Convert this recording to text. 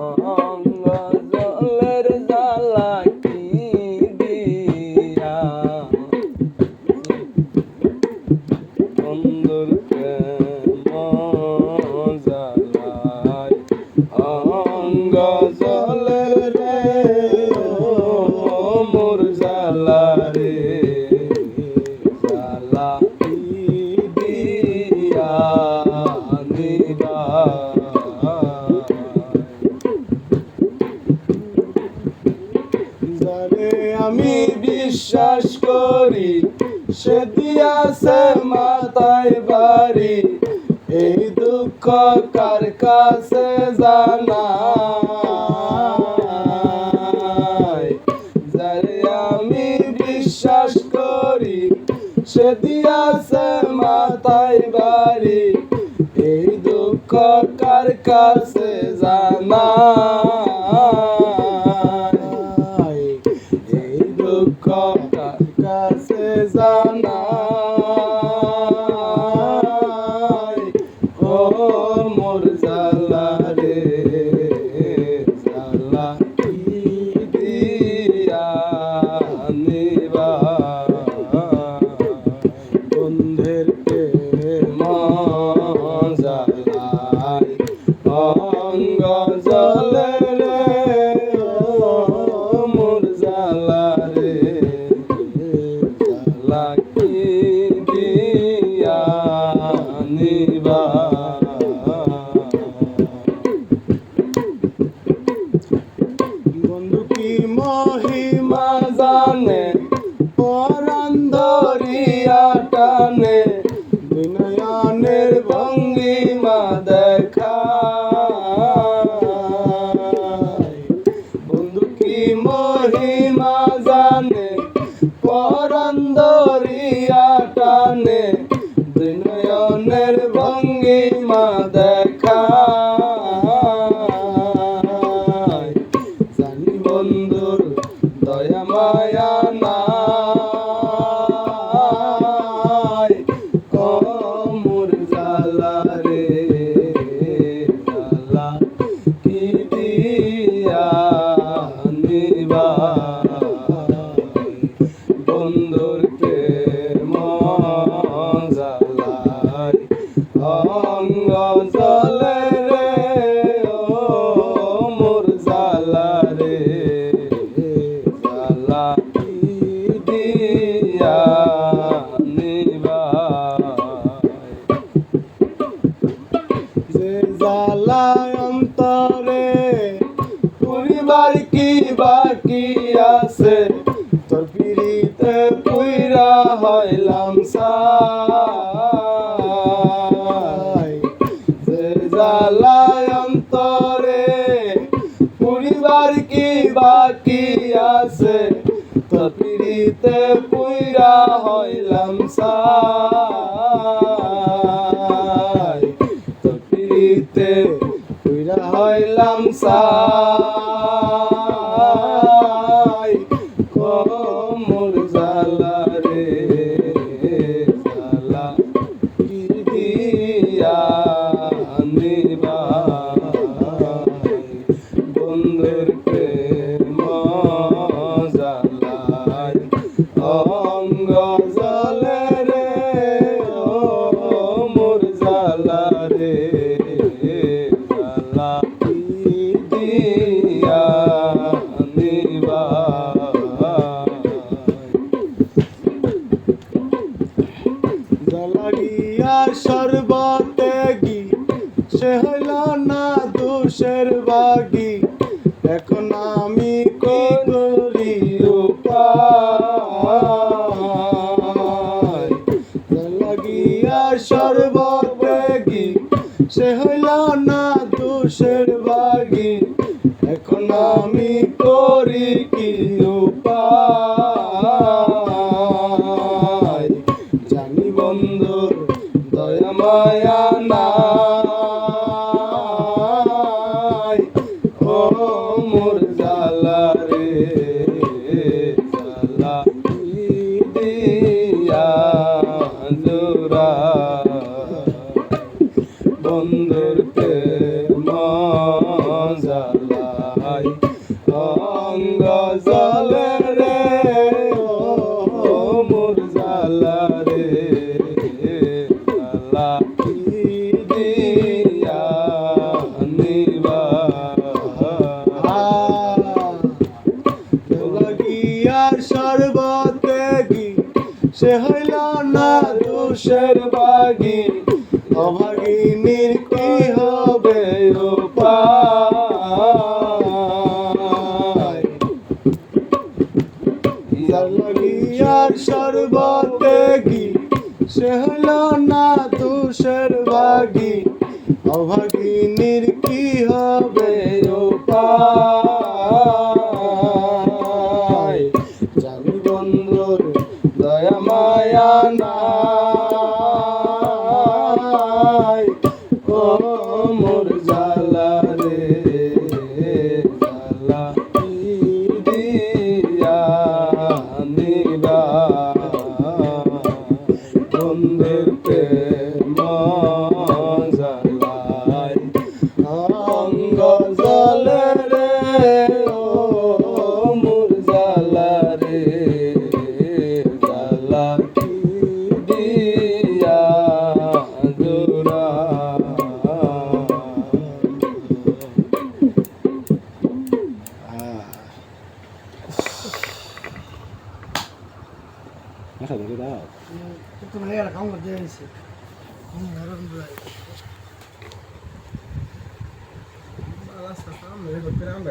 oh. oh দিয়াছে মাথায় বাড়ি। এই দুঃখ কার কাছে জানাই? যারে আমি বিশ্বাস করি, সে দিয়াছে মাথায় বাড়ি। এই দুঃখ কার কাছে জানাই? এই দুঃখ কার কাছে জানাই? অঙ্গ ধরিয়া টানে বিনয়নের ভঙ্গিমা দেখা জানি বন্ধুর দয়া মায়া নাই। জ্বালায় অন্তরে। পরিবার কি বাকি আছে? তোর পিড়িতে পুইরা হইলাম সাই জ্বালায় অন্তরে পরিবার কি বাকি আছে? তোর পিড়িতে পুইরা হইলাম সাই হইলাম সাই দোষের বাগি, এখন আমি করি উপায় জলাগিয়া সর্বতে গি, সে হইল না দোষের বাগি। এখন আমি করি কি উপায় জানি বন্ধুর দয়া মায়া নাই। লাগিয়া সর্বতে গি সে হইল না দোষের বাগি। অভাগিনীর কি হবে উপায়? লাগিয়ার সর্বতে গি সে হইল না দোষের ভাগি অভাগিনীর কি হবে ও মোর জালা জালা দিয়া নিবা মাথা ধরে দাও তুমি এরকম মেরে করতে আমরা